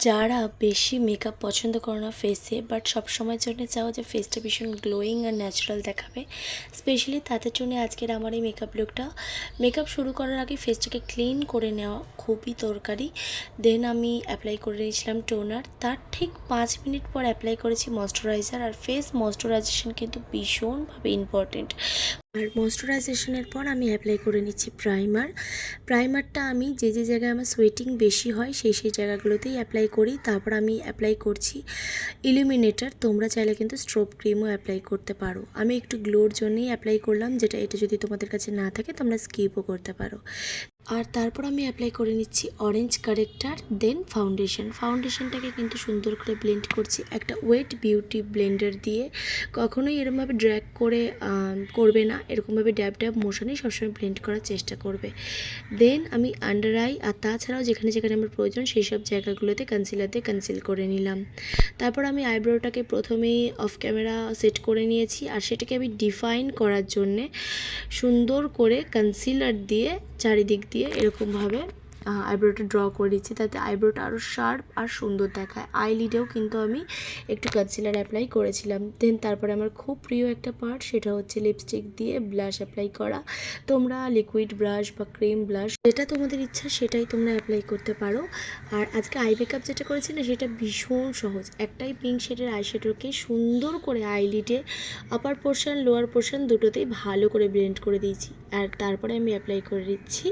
যারা বেশি মেকআপ পছন্দ করো না ফেসে বাট সবসময়ের জন্য চাও যে ফেসটা ভীষণ গ্লোয়িং আর ন্যাচারাল দেখাবে স্পেশালি তাদের জন্য আজকের আমার এই মেকআপ লুকটা মেকআপ শুরু করার আগে ফেসটাকে ক্লিন করে নেওয়া খুবই দরকারি। দেন আমি অ্যাপ্লাই করে নিয়েছিলাম টোনার তার ঠিক পাঁচ মিনিট পর অ্যাপ্লাই করেছি ময়শ্চারাইজার আর ফেস ময়শ্চারাইজেশন কিন্তু ভীষণভাবে ইম্পর্টেন্ট আর ময়শ্চারাইজেশনের পর আমি অ্যাপ্লাই করে নিচ্ছি প্রাইমার। প্রাইমারটা আমি যে যে জায়গায় আমার সোয়েটিং বেশি হয়, সেই সেই জায়গাগুলোতেই অ্যাপ্লাই করি। তারপর আমি অ্যাপ্লাই করছি ইলুমিনেটার। তোমরা চাইলে কিন্তু স্ট্রোপ ক্রিমও অ্যাপ্লাই করতে পারো। আমি একটু গ্লোর জন্যই অ্যাপ্লাই করলাম, যেটা, এটা যদি তোমাদের কাছে না থাকে, তোমরা স্কিপও করতে পারো। আর তারপর আমি অ্যাপ্লাই করে নিচ্ছি অরেঞ্জ কারেক্টার দেন ফাউন্ডেশন ফাউন্ডেশনটাকে কিন্তু সুন্দর করে ব্লেন্ড করছি একটা ওয়েট বিউটি ব্লেন্ডার দিয়ে। কখনোই এরমভাবে ড্র্যাগ করে করবে না, এরকমভাবে ড্যাব ড্যাব মোশনেই সবসময় ব্লেন্ড করার চেষ্টা করবে। দেন আমি আন্ডার আই আর তাছাড়াও যেখানে যেখানে আমার প্রয়োজন সেই সব জায়গাগুলোতে কনসিলার দিয়ে কনসিল করে নিলাম। তারপর আমি আইব্রোটাকে প্রথমেই অফ ক্যামেরা সেট করে নিয়েছি আর সেটাকে আমি ডিফাইন করার জন্যে সুন্দর করে কনসিলার দিয়ে চারিদিক দিয়ে এরকমভাবে আইব্রোটা ড্র করে দিচ্ছি তাতে আইব্রোটা আরও শার্প আর সুন্দর দেখায়। আইলিডেও কিন্তু আমি একটু কনসিলার অ্যাপ্লাই করেছিলাম। দেন তারপরে আমার খুব প্রিয় একটা পার্ট সেটা হচ্ছে লিপস্টিক দিয়ে ব্লাশ অ্যাপ্লাই করা। তোমরা লিকুইড ব্রাশ বা ক্রিম ব্লাশ যেটা তোমাদের ইচ্ছা সেটাই তোমরা অ্যাপ্লাই করতে পারো। আর আজকে আই মেকআপ যেটা করেছি না সেটা ভীষণ সহজ। একটাই পিঙ্ক শেডের আইশ্যাডোকে সুন্দর করে আইলিডে আপার পোর্শন লোয়ার পোর্শন দুটোতেই ভালো করে ব্লেন্ড করে দিয়েছি। আর তারপরে আমি অ্যাপ্লাই করে দিচ্ছি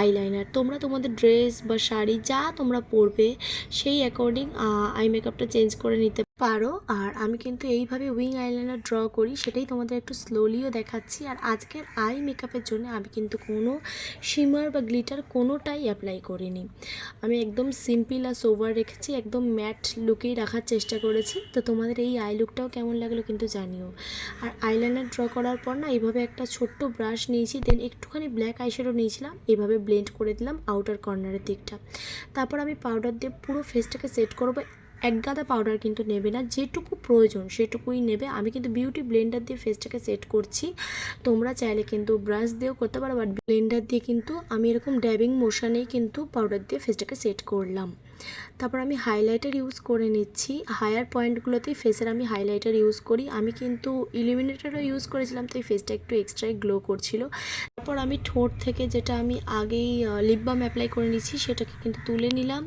আইলাইনার তোমরা তোমাদের ড্রেস বা শাড়ি যা তোমরা পরবে সেই অ্যাকর্ডিং আই মেকআপটা চেঞ্জ করে নিতে পারো। আর আমি কিন্তু এইভাবে উইং আইলাইনার ড্র করি, সেটাই তোমাদের একটু স্লোলিও দেখাচ্ছি। আর আজকের আই মেকআপের জন্য আমি কিন্তু কোনো শিমার বা গ্লিটার কোনোটাই অ্যাপ্লাই করিনি। আমি একদম সিম্পল আর সোভার রেখেছি, একদম ম্যাট লুকেই রাখার চেষ্টা করেছি। তো তোমাদের এই আই লুকটাও কেমন লাগল কিন্তু জানিও। আর আইলাইনার ড্র করার পর না, এইভাবে একটা ছোট্ট ব্রাশ নিয়েছি দেন একটুখানি ব্ল্যাক আইশ্যাডো নিয়েছিলাম এইভাবে ব্লেন্ড করে দিলাম আউটার কর্নারের দিকটা। তারপর আমি পাউডার দিয়ে পুরো ফেসটাকে সেট করব এক গাদা পাউডার কিন্তু নেবে না, যেটুকু প্রয়োজন সেটুকুই নেবে। আমি কিন্তু বিউটি ব্লেন্ডার দিয়ে ফেসটাকে সেট করছি। তোমরা চাইলে কিন্তু ব্রাশ দিয়েও করতে পারো বাট ব্লেন্ডার দিয়ে কিন্তু আমি এরকম ড্যাবিং মোশানেই কিন্তু পাউডার দিয়ে ফেসটাকে সেট করলাম। তারপর আমি হাইলাইটার ইউজ করে নিচ্ছি। হায়ার পয়েন্টগুলোতেই ফেসের আমি হাইলাইটার ইউজ করি। আমি কিন্তু ইলুমিনেটারও ইউজ করেছিলাম তাই ফেসটা একটু এক্সট্রাই গ্লো করছিল। তারপর আমি ঠোঁট থেকে যেটা আমি আগেই লিপ বাম অ্যাপ্লাই করে নিচ্ছি, সেটাকে কিন্তু তুলে নিলাম।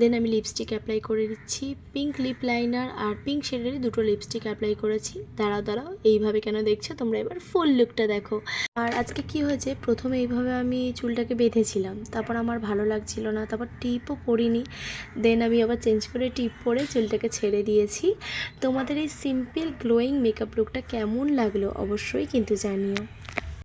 দেন আমি লিপস্টিক অ্যাপ্লাই করে দিচ্ছি পিঙ্ক লিপ লাইনার আর পিঙ্ক শেডেরই দুটো লিপস্টিক অ্যাপ্লাই করেছি। দাঁড়াও দাঁড়াও, এইভাবে কেন দেখছ? তোমরা এবার ফুল লুকটা দেখো। আর আজকে কি হয়েছে? প্রথমে এইভাবে আমি চুলটাকে বেঁধেছিলাম। তারপর আমার ভালো লাগছিল না। তারপর টিপও পরিনি দেন আমি আবার চেঞ্জ করে টিপ পরে চুলটাকে ছেড়ে দিয়েছি। তোমাদের এই সিম্পল গ্লোয়িং মেকআপ লুকটা কেমন লাগল অবশ্যই কিন্তু জানিও।